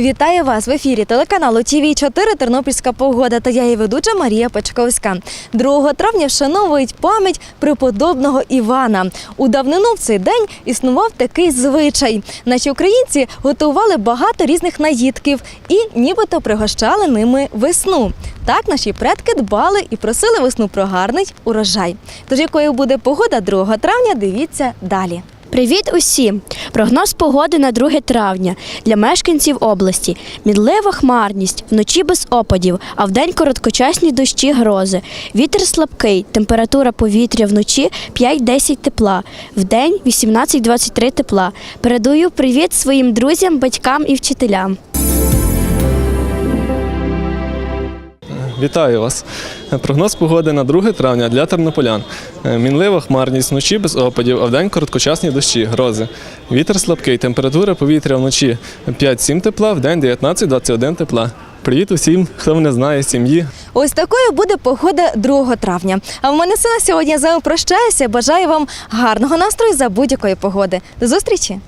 Вітаю вас в ефірі телеканалу ТВ 4 Тернопільська погода та я її ведуча Марія Печковська. 2 травня вшановують пам'ять преподобного Івана. У давнину в цей день існував такий звичай. Наші українці готували багато різних наїдків і нібито пригощали ними весну. Так наші предки дбали і просили весну про гарний урожай. Тож якою буде погода 2 травня, дивіться далі. Привіт усім! Прогноз погоди на 2 травня для мешканців області. Мідлива хмарність, вночі без опадів, а вдень короткочасні дощі грози. Вітер слабкий, температура повітря вночі 5-10 тепла, вдень 18-23 тепла. Передаю привіт своїм друзям, батькам і вчителям. Вітаю вас. Прогноз погоди на 2 травня для тернополян. Е, Мінлива хмарність вночі без опадів, а вдень короткочасні дощі, грози. Вітер слабкий, температура повітря вночі 5-7 тепла, вдень 19-21 тепла. Привіт усім, хто мене знає сім'ї. Ось такою буде погода 2 травня. А в мене все сьогодні. З вами прощаюся. Бажаю вам гарного настрою за будь-якої погоди. До зустрічі!